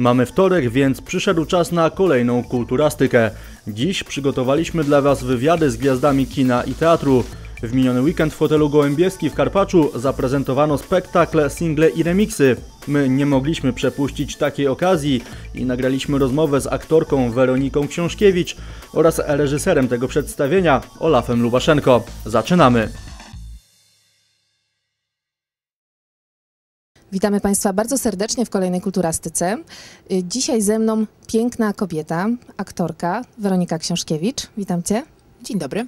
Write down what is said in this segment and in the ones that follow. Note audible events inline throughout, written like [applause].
Mamy wtorek, więc przyszedł czas na kolejną kulturastykę. Dziś przygotowaliśmy dla Was wywiady z gwiazdami kina i teatru. W miniony weekend w hotelu Gołębieski w Karpaczu zaprezentowano spektakle, single i remiksy. My nie mogliśmy przepuścić takiej okazji i nagraliśmy rozmowę z aktorką Weroniką Książkiewicz oraz reżyserem tego przedstawienia Olafem Lubaszenko. Zaczynamy! Witamy Państwa bardzo serdecznie w kolejnej Kulturastyce. Y, Dzisiaj ze mną piękna kobieta, aktorka Weronika Książkiewicz. Witam Cię. Dzień dobry.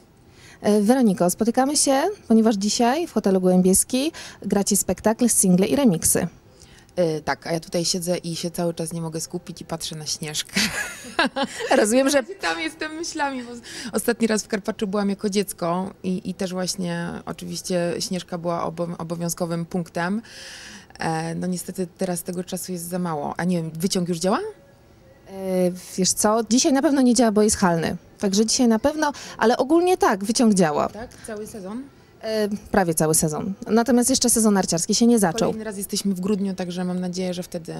Y, Weroniko, spotykamy się, ponieważ dzisiaj w hotelu Gołębieski gracie spektakl, single i remiksy. E, tak, a ja tutaj siedzę i się cały czas nie mogę skupić i patrzę na Śnieżkę. [laughs] Rozumiem, że Tam jestem myślami, bo ostatni raz w Karpaczu byłam jako dziecko i, i też właśnie oczywiście Śnieżka była obo, obowiązkowym punktem. E, no niestety teraz tego czasu jest za mało. A nie wiem, wyciąg już działa? y, wiesz co, dzisiaj na pewno nie działa, bo jest halny. Także dzisiaj na pewno, ale ogólnie tak, wyciąg działa. Tak, cały sezon. Y, Prawie cały sezon. Natomiast jeszcze sezon narciarski się nie zaczął. Kolejny raz jesteśmy w grudniu, także mam nadzieję, że wtedy...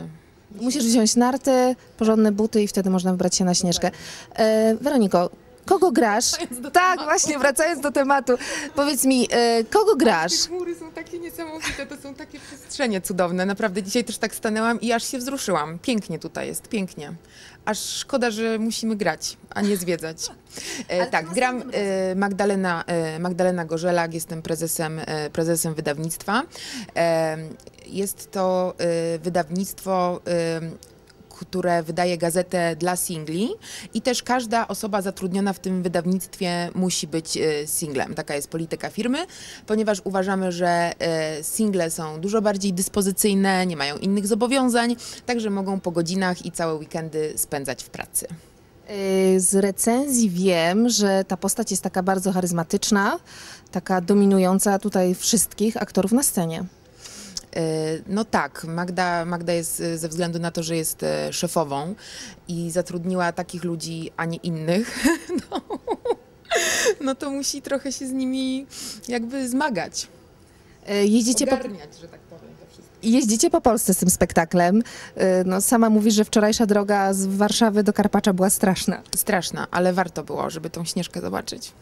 Musisz wziąć narty, porządne buty i wtedy można wybrać się na Śnieżkę. E, Weroniko, kogo grasz? Tak, właśnie, wracając do tematu. Powiedz mi, e, kogo grasz? Te chmury są takie niesamowite, to są takie przestrzenie cudowne. Naprawdę dzisiaj też tak stanęłam i aż się wzruszyłam. Pięknie tutaj jest, pięknie. Aż szkoda, że musimy grać, a nie zwiedzać. E, tak, gram e, Magdalena, e, Magdalena Gorzelak, jestem prezesem, e, prezesem wydawnictwa. Jest to wydawnictwo które wydaje gazetę dla singli i też każda osoba zatrudniona w tym wydawnictwie musi być e, singlem. Taka jest polityka firmy, ponieważ uważamy, że e, single są dużo bardziej dyspozycyjne, nie mają innych zobowiązań, także mogą po godzinach i całe weekendy spędzać w pracy. E, Z recenzji wiem, że ta postać jest taka bardzo charyzmatyczna, taka dominująca tutaj wszystkich aktorów na scenie. E, No tak, Magda, Magda jest e, ze względu na to, że jest e, szefową i zatrudniła takich ludzi, a nie innych, [laughs] no, no to musi trochę się z nimi jakby zmagać. Jeździcie po, Ogarniać, że tak powiem jeździcie po Polsce z tym spektaklem. No, sama mówisz, że wczorajsza droga z Warszawy do Karpacza była straszna. Straszna, ale warto było, żeby tą Śnieżkę zobaczyć.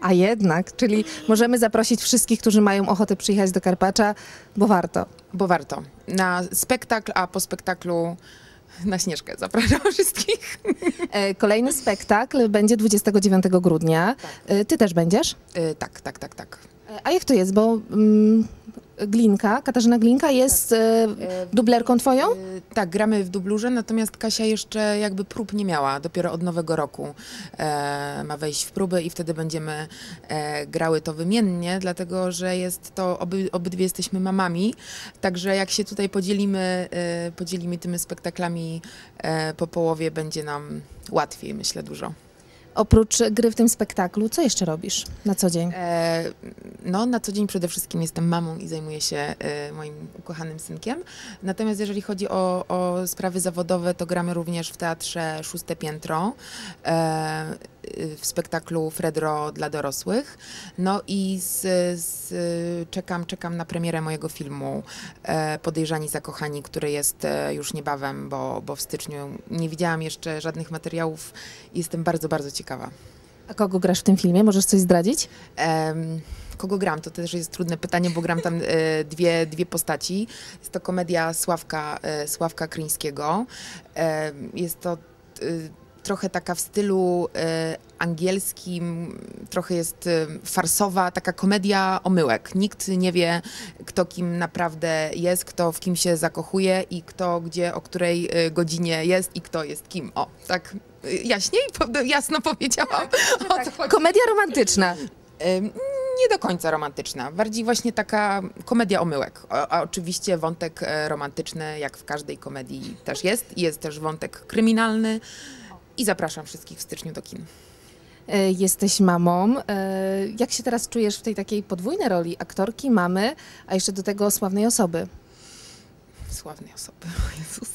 A jednak, czyli możemy zaprosić wszystkich, którzy mają ochotę przyjechać do Karpacza, bo warto. Bo warto. Na spektakl, a po spektaklu na Śnieżkę zapraszam [laughs] wszystkich. E, Kolejny spektakl będzie 29 grudnia. E, Ty też będziesz? E, tak, tak, tak, tak. A jak to jest? Bo mm, Glinka, Katarzyna Glinka jest e, dublerką twoją? E, Tak, gramy w dublurze, natomiast Kasia jeszcze jakby prób nie miała. Dopiero od nowego roku e, ma wejść w próby i wtedy będziemy e, grały to wymiennie, dlatego że jest to, oby, obydwie jesteśmy mamami, także jak się tutaj podzielimy, e, podzielimy tymi spektaklami e, po połowie, będzie nam łatwiej, myślę, dużo. Oprócz gry w tym spektaklu, co jeszcze robisz na co dzień? E, no, na co dzień przede wszystkim jestem mamą i zajmuję się e, moim ukochanym synkiem. Natomiast jeżeli chodzi o, o sprawy zawodowe, to gramy również w teatrze Szóste Piętro, e, w spektaklu Fredro dla dorosłych. No i z, z, czekam, czekam na premierę mojego filmu e, Podejrzani Zakochani, który jest e, już niebawem, bo, bo w styczniu nie widziałam jeszcze żadnych materiałów. Jestem bardzo, bardzo ciekawa. A kogo grasz w tym filmie? Możesz coś zdradzić? Em, kogo gram? To też jest trudne pytanie, bo gram tam [laughs] e, dwie, dwie postaci. Jest to komedia Sławka, e, Sławka Kryńskiego. Em, jest to e, trochę taka w stylu e, angielskim, trochę jest e, farsowa, taka komedia omyłek. Nikt nie wie, kto kim naprawdę jest, kto w kim się zakochuje i kto gdzie, o której e, godzinie jest i kto jest kim. O, tak e, jaśniej, jasno powiedziałam. O co chodzi? Komedia romantyczna. Nie do końca romantyczna, bardziej właśnie taka komedia omyłek. A, a oczywiście wątek e, romantyczny, jak w każdej komedii też jest. Jest też wątek kryminalny i zapraszam wszystkich w styczniu do kin. E, Jesteś mamą. E, Jak się teraz czujesz w tej takiej podwójnej roli aktorki, mamy, a jeszcze do tego sławnej osoby? Sławnej osoby, [laughs] o Jezus.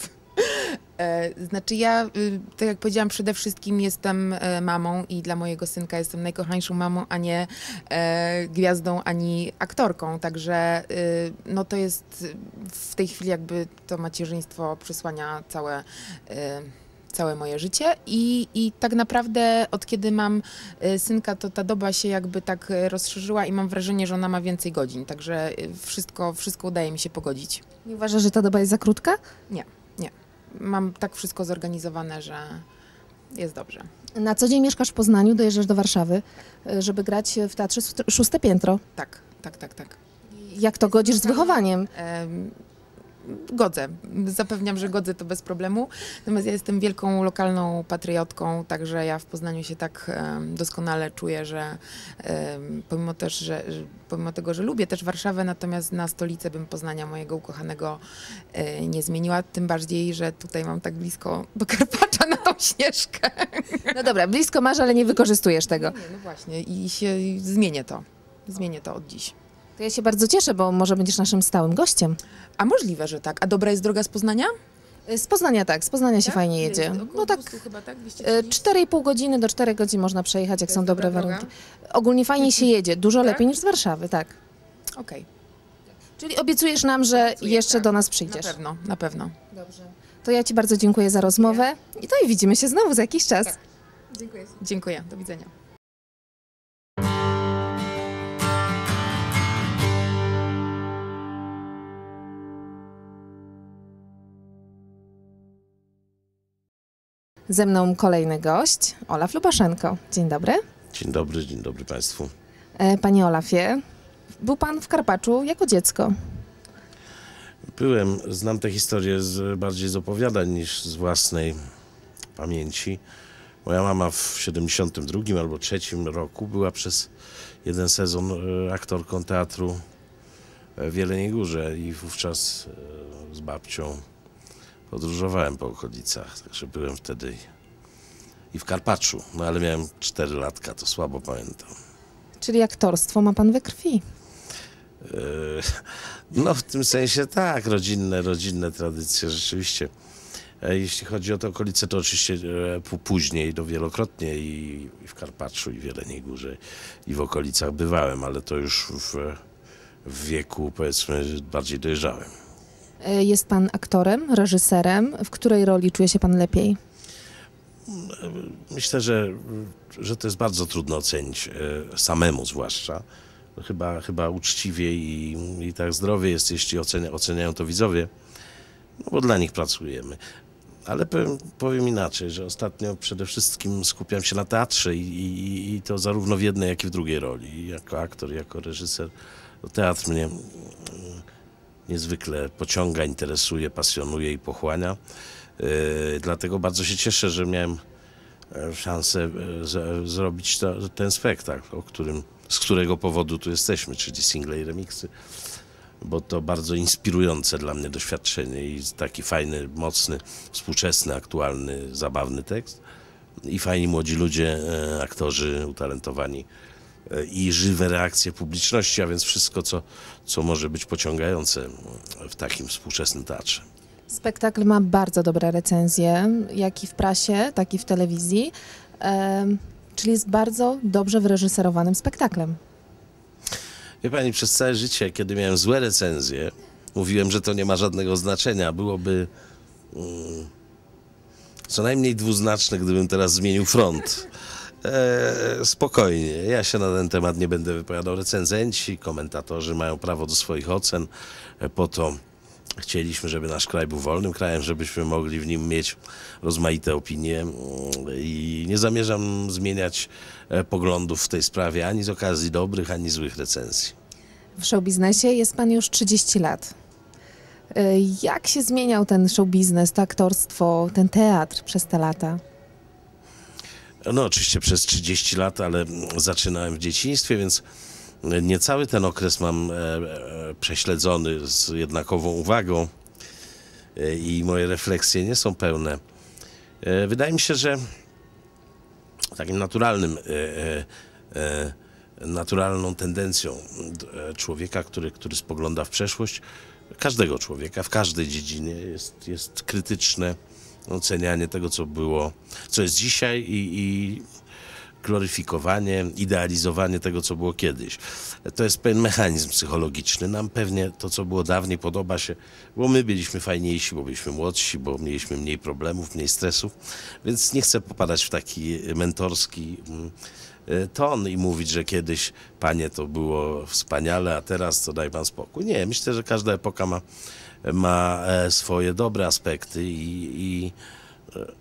E, Znaczy ja, y, tak jak powiedziałam, przede wszystkim jestem e, mamą i dla mojego synka jestem najkochańszą mamą, a nie e, gwiazdą, ani aktorką. Także y, no to jest w tej chwili jakby to macierzyństwo przysłania całe, y, całe moje życie I, i tak naprawdę od kiedy mam synka, to ta doba się jakby tak rozszerzyła i mam wrażenie, że ona ma więcej godzin. Także wszystko, wszystko udaje mi się pogodzić. Nie uważasz, że ta doba jest za krótka? Nie. Mam tak wszystko zorganizowane, że jest dobrze. Na co dzień mieszkasz w Poznaniu, dojeżdżasz do Warszawy, y, żeby grać w teatrze Szóste Piętro. Tak, tak, tak, tak. Jak to godzisz z wychowaniem? Godzę. Zapewniam, że godzę to bez problemu. Natomiast ja jestem wielką lokalną patriotką, także ja w Poznaniu się tak doskonale czuję, że pomimo też, że, że pomimo tego, że lubię też Warszawę, natomiast na stolicę bym Poznania mojego ukochanego e, nie zmieniła. Tym bardziej, że tutaj mam tak blisko do Karpacza na tą śnieżkę. No dobra, blisko masz, ale nie wykorzystujesz tego. Nie, no właśnie i się zmienię to. Zmienię to od dziś. To ja się bardzo cieszę, bo może będziesz naszym stałym gościem. A możliwe, że tak. A dobra jest droga z Poznania? Y, Z Poznania tak, z Poznania się Tak? fajnie Jest jedzie. No tak, 200 chyba, tak? y, 230? 4,5 godziny do 4 godzin można przejechać, jak są dobre warunki. Ogólnie fajnie się jedzie, dużo Tak? lepiej niż z Warszawy, tak. Okej, Czyli obiecujesz nam, że Obiecuję, jeszcze tak. do nas na przyjdziesz. pewno, na pewno. Dobrze. To ja Ci bardzo dziękuję za rozmowę i to i widzimy się znowu za jakiś czas. Tak. Dziękuję. Dziękuję, do widzenia. Ze mną kolejny gość, Olaf Lubaszenko. Dzień dobry. Dzień dobry, dzień dobry Państwu. E, Panie Olafie, był Pan w Karpaczu jako dziecko. Byłem, znam tę historię z, bardziej z opowiadań niż z własnej pamięci. Moja mama w 72 albo 3 roku była przez jeden sezon e, aktorką teatru w Jeleniej Górze i wówczas e, z babcią podróżowałem po okolicach, także byłem wtedy i w Karpaczu, no ale miałem 4 latka, to słabo pamiętam. Czyli aktorstwo ma Pan we krwi. E, [laughs] No w tym sensie tak, rodzinne, rodzinne tradycje rzeczywiście. E, Jeśli chodzi o te okolice, to oczywiście e, później, to wielokrotnie i, w Karpaczu, i w Jeleniej Górze, i w okolicach bywałem, ale to już w, w wieku powiedzmy bardziej dojrzałym. E, Jest Pan aktorem, reżyserem. W której roli czuje się Pan lepiej? Myślę, że, że to jest bardzo trudno ocenić, e, samemu zwłaszcza. Chyba, chyba uczciwie i, i tak zdrowie jest, jeśli ocenia, oceniają to widzowie, no bo dla nich pracujemy. Ale powiem, powiem inaczej, że ostatnio przede wszystkim skupiam się na teatrze i, i, i to zarówno w jednej, jak i w drugiej roli. Jako aktor, jako reżyser. Teatr mnie niezwykle pociąga, interesuje, pasjonuje i pochłania. Yy, dlatego bardzo się cieszę, że miałem e, szansę e, zrobić to, ten spektakl, o którym, z którego powodu tu jesteśmy, czyli single i remixy, bo to bardzo inspirujące dla mnie doświadczenie i taki fajny, mocny, współczesny, aktualny, zabawny tekst i fajni młodzi ludzie, e, aktorzy utalentowani e, i żywe reakcje publiczności, a więc wszystko, co, co może być pociągające w takim współczesnym teatrze. Spektakl ma bardzo dobre recenzje, jak i w prasie, tak i w telewizji. Em, czyli jest bardzo dobrze wyreżyserowanym spektaklem. Wie pani, przez całe życie, kiedy miałem złe recenzje, mówiłem, że to nie ma żadnego znaczenia. Byłoby mm, co najmniej dwuznaczne, gdybym teraz zmienił front. E, spokojnie, ja się na ten temat nie będę wypowiadał. Recenzenci, komentatorzy mają prawo do swoich ocen. E, po to chcieliśmy, żeby nasz kraj był wolnym krajem, żebyśmy mogli w nim mieć rozmaite opinie mm, i nie zamierzam zmieniać e, poglądów w tej sprawie ani z okazji dobrych, ani złych recenzji. W showbiznesie jest pan już 30 lat. Jak się zmieniał ten showbiznes, to aktorstwo, ten teatr przez te lata? No oczywiście przez 30 lat, ale zaczynałem w dzieciństwie, więc nie cały ten okres mam e, e, prześledzony z jednakową uwagą e, i moje refleksje nie są pełne. Wydaje mi się, że takim naturalnym, naturalną tendencją człowieka, który, który spogląda w przeszłość, każdego człowieka w każdej dziedzinie jest, jest krytyczne ocenianie tego, co było, co jest dzisiaj i, i gloryfikowanie, idealizowanie tego, co było kiedyś. To jest pewien mechanizm psychologiczny. Nam pewnie to, co było dawniej, podoba się, bo my byliśmy fajniejsi, bo byliśmy młodsi, bo mieliśmy mniej problemów, mniej stresów, więc nie chcę popadać w taki mentorski mm, e, ton i mówić, że kiedyś, panie, to było wspaniale, a teraz to daj pan spokój. Nie, myślę, że każda epoka ma, ma e, swoje dobre aspekty i, i e,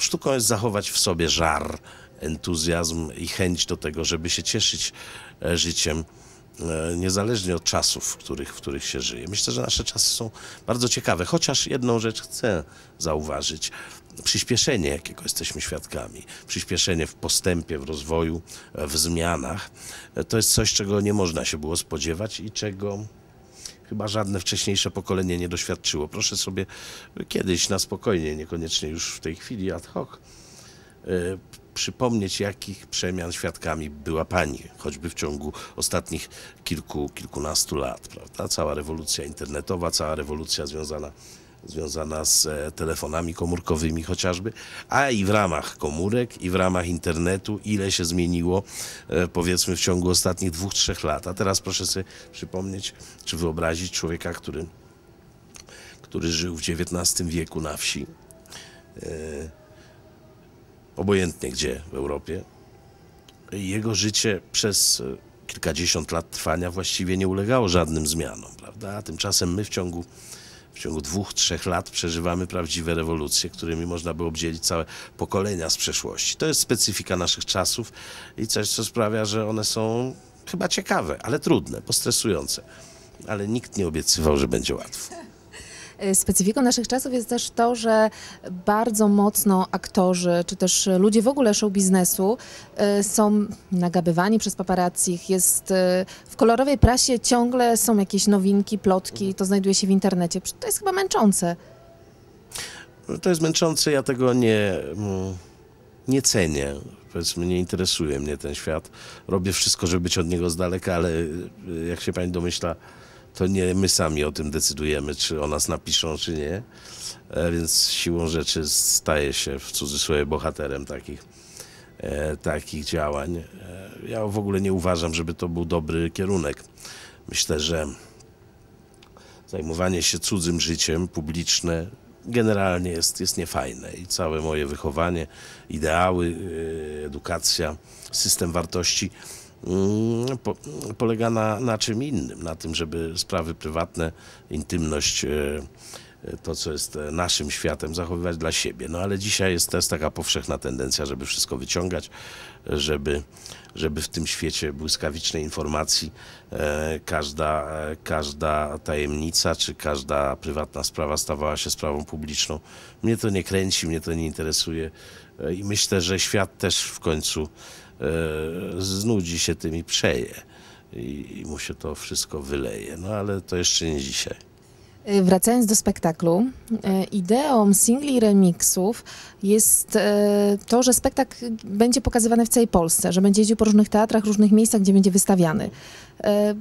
sztuką jest zachować w sobie żar, entuzjazm i chęć do tego, żeby się cieszyć e, życiem, niezależnie od czasów, w których, w których się żyje. Myślę, że nasze czasy są bardzo ciekawe, chociaż jedną rzecz chcę zauważyć. Przyspieszenie, jakiego jesteśmy świadkami, przyspieszenie w postępie, w rozwoju, w zmianach, to jest coś, czego nie można się było spodziewać i czego chyba żadne wcześniejsze pokolenie nie doświadczyło. Proszę sobie kiedyś na spokojnie, niekoniecznie już w tej chwili ad hoc, przypomnieć, jakich przemian świadkami była pani, choćby w ciągu ostatnich kilku, kilkunastu lat. Prawda? Cała rewolucja internetowa, cała rewolucja związana, związana z e, telefonami komórkowymi chociażby, a i w ramach komórek, i w ramach internetu, ile się zmieniło, e, powiedzmy, w ciągu ostatnich dwóch, trzech lat. A teraz proszę sobie przypomnieć, czy wyobrazić człowieka, który, który żył w XIX wieku na wsi. E, obojętnie gdzie w Europie. Jego życie przez kilkadziesiąt lat trwania właściwie nie ulegało żadnym zmianom, prawda? A tymczasem my w ciągu, w ciągu dwóch, trzech lat przeżywamy prawdziwe rewolucje, którymi można by obdzielić całe pokolenia z przeszłości. To jest specyfika naszych czasów i coś, co sprawia, że one są chyba ciekawe, ale trudne, postresujące. Ale nikt nie obiecywał, że będzie łatwo. E, specyfiką naszych czasów jest też to, że bardzo mocno aktorzy, czy też ludzie w ogóle show biznesu e, są nagabywani przez paparazzi. Jest e, w kolorowej prasie ciągle są jakieś nowinki, plotki, to znajduje się w internecie. To jest chyba męczące. To jest męczące, ja tego nie, mm, nie cenię. Powiedzmy, nie interesuje mnie ten świat. Robię wszystko, żeby być od niego z daleka, ale jak się pani domyśla, to nie my sami o tym decydujemy, czy o nas napiszą, czy nie. E, więc siłą rzeczy staje się w cudzysłowie bohaterem takich, e, takich działań. E, ja w ogóle nie uważam, żeby to był dobry kierunek. Myślę, że zajmowanie się cudzym życiem publiczne generalnie jest, jest niefajne i całe moje wychowanie, ideały, edukacja, system wartości po, polega na, na czym innym, na tym, żeby sprawy prywatne, intymność, e, e, to, co jest naszym światem, zachowywać dla siebie. No ale dzisiaj jest też taka powszechna tendencja, żeby wszystko wyciągać, żeby, żeby w tym świecie błyskawicznej informacji e, każda, każda tajemnica czy każda prywatna sprawa stawała się sprawą publiczną. Mnie to nie kręci, mnie to nie interesuje i myślę, że świat też w końcu E, znudzi się tym i przeje. I, I mu się to wszystko wyleje. No ale to jeszcze nie dzisiaj. E, wracając do spektaklu, e, ideą singli i remixów jest to, że spektakl będzie pokazywany w całej Polsce, że będzie jeździł po różnych teatrach, różnych miejscach, gdzie będzie wystawiany.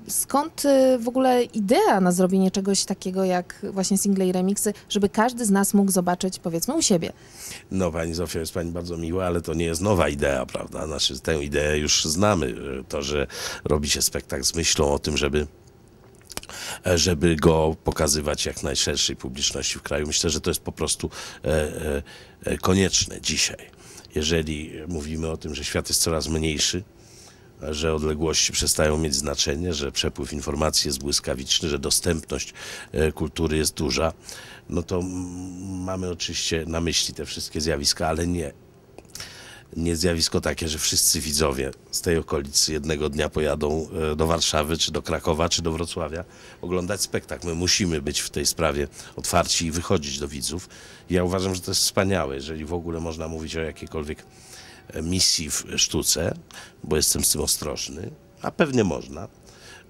Skąd w ogóle idea na zrobienie czegoś takiego jak właśnie single i remixy, żeby każdy z nas mógł zobaczyć powiedzmy u siebie? No pani Zofia jest pani bardzo miła, ale to nie jest nowa idea, prawda? Znaczy tę ideę już znamy. To, że robi się spektakl z myślą o tym, żeby żeby go pokazywać jak najszerszej publiczności w kraju. Myślę, że to jest po prostu e, e, konieczne dzisiaj. Jeżeli mówimy o tym, że świat jest coraz mniejszy, że odległości przestają mieć znaczenie, że przepływ informacji jest błyskawiczny, że dostępność e, kultury jest duża, no to mamy oczywiście na myśli te wszystkie zjawiska, ale nie, nie zjawisko takie, że wszyscy widzowie z tej okolicy jednego dnia pojadą e, do Warszawy, czy do Krakowa, czy do Wrocławia oglądać spektakl. My musimy być w tej sprawie otwarci i wychodzić do widzów. Ja uważam, że to jest wspaniałe, jeżeli w ogóle można mówić o jakiejkolwiek misji w sztuce, bo jestem z tym ostrożny, a pewnie można,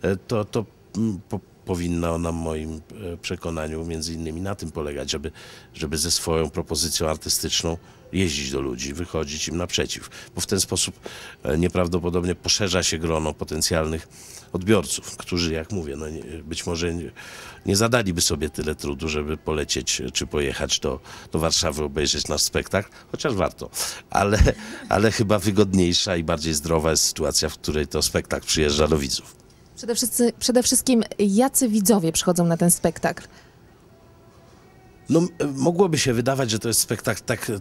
e, to, to mm, po, powinna ona w moim e, przekonaniu między innymi na tym polegać, żeby, żeby ze swoją propozycją artystyczną jeździć do ludzi, wychodzić im naprzeciw, bo w ten sposób e, nieprawdopodobnie poszerza się grono potencjalnych odbiorców, którzy, jak mówię, no nie, być może nie, nie zadaliby sobie tyle trudu, żeby polecieć czy pojechać do, do Warszawy, obejrzeć nasz spektakl, chociaż warto, ale, ale chyba wygodniejsza i bardziej zdrowa jest sytuacja, w której to spektakl przyjeżdża do widzów. Przede, wszyscy, przede wszystkim, jacy widzowie przychodzą na ten spektakl? No, mogłoby się wydawać, że to jest spektakl tak, y,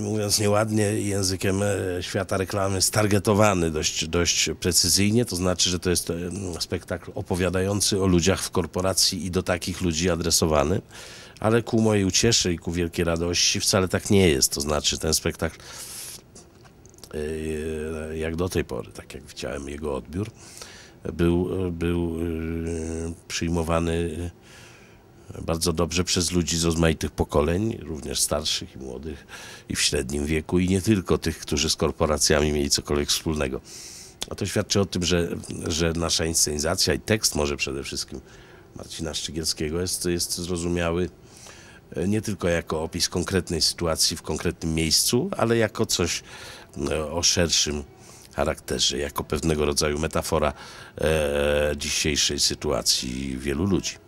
mówiąc nieładnie, językiem e, świata reklamy, stargetowany dość, dość precyzyjnie. To znaczy, że to jest e, spektakl opowiadający o ludziach w korporacji i do takich ludzi adresowany. Ale ku mojej ucieszy i ku wielkiej radości wcale tak nie jest. To znaczy, ten spektakl, e, jak do tej pory, tak jak widziałem jego odbiór, był, był e, przyjmowany bardzo dobrze przez ludzi z rozmaitych pokoleń, również starszych i młodych, i w średnim wieku, i nie tylko tych, którzy z korporacjami mieli cokolwiek wspólnego. A to świadczy o tym, że, że nasza inscenizacja i tekst może przede wszystkim Marcina Szczygielskiego jest, jest zrozumiały e, nie tylko jako opis konkretnej sytuacji w konkretnym miejscu, ale jako coś e, o szerszym charakterze, jako pewnego rodzaju metafora e, dzisiejszej sytuacji wielu ludzi.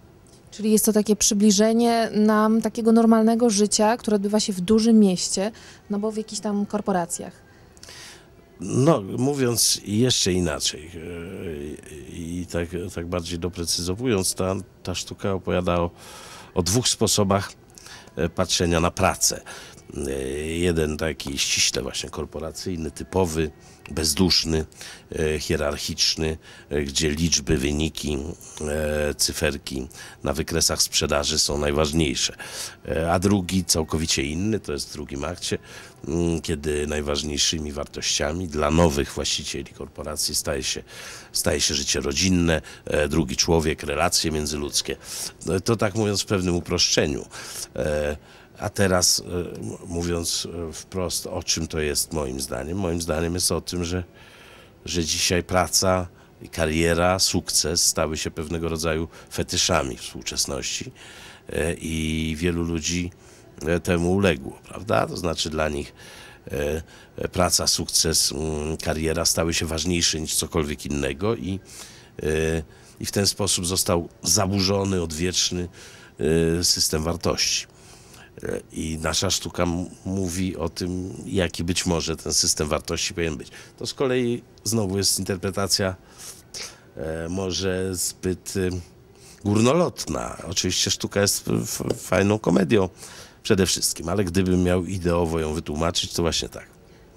Czyli jest to takie przybliżenie nam takiego normalnego życia, które odbywa się w dużym mieście, no bo w jakichś tam korporacjach. No, mówiąc jeszcze inaczej e, i tak, tak bardziej doprecyzowując, ta, ta sztuka opowiada o, o dwóch sposobach e, patrzenia na pracę. E, Jeden taki ściśle właśnie korporacyjny, typowy, bezduszny, e, hierarchiczny, e, gdzie liczby, wyniki, cyferki na wykresach sprzedaży są najważniejsze. A drugi, całkowicie inny, to jest w drugim akcie, mm, kiedy najważniejszymi wartościami dla nowych właścicieli korporacji staje się, staje się życie rodzinne, drugi człowiek, relacje międzyludzkie. To tak mówiąc w pewnym uproszczeniu. A teraz, e, mówiąc e, wprost, o czym to jest moim zdaniem? Moim zdaniem jest o tym, że, że dzisiaj praca, i kariera, sukces stały się pewnego rodzaju fetyszami współczesności e, i wielu ludzi temu uległo, prawda? To znaczy dla nich praca, sukces, kariera stały się ważniejsze niż cokolwiek innego i, i w ten sposób został zaburzony, odwieczny system wartości. E, I nasza sztuka mówi o tym, jaki być może ten system wartości powinien być. To z kolei znowu jest interpretacja e, może zbyt e, górnolotna. Oczywiście sztuka jest fajną komedią przede wszystkim, ale gdybym miał ideowo ją wytłumaczyć, to właśnie tak.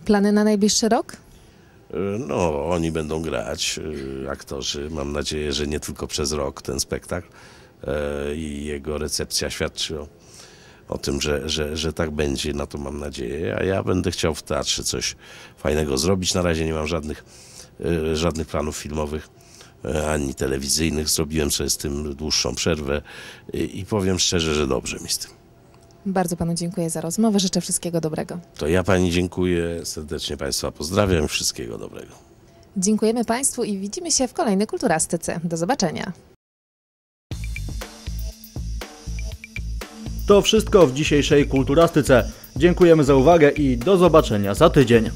Plany na najbliższy rok? E, No, oni będą grać, e, aktorzy. Mam nadzieję, że nie tylko przez rok ten spektakl i jego recepcja świadczy o, o tym, że, że, że tak będzie, na to mam nadzieję. A ja będę chciał w teatrze coś fajnego zrobić. Na razie nie mam żadnych, e, żadnych planów filmowych e, ani telewizyjnych. Zrobiłem sobie z tym dłuższą przerwę i, i powiem szczerze, że dobrze mi z tym. Bardzo panu dziękuję za rozmowę. Życzę wszystkiego dobrego. To ja pani dziękuję, serdecznie państwa pozdrawiam, wszystkiego dobrego. Dziękujemy państwu i widzimy się w kolejnej kulturastyce. Do zobaczenia. To wszystko w dzisiejszej kulturastyce. Dziękujemy za uwagę i do zobaczenia za tydzień.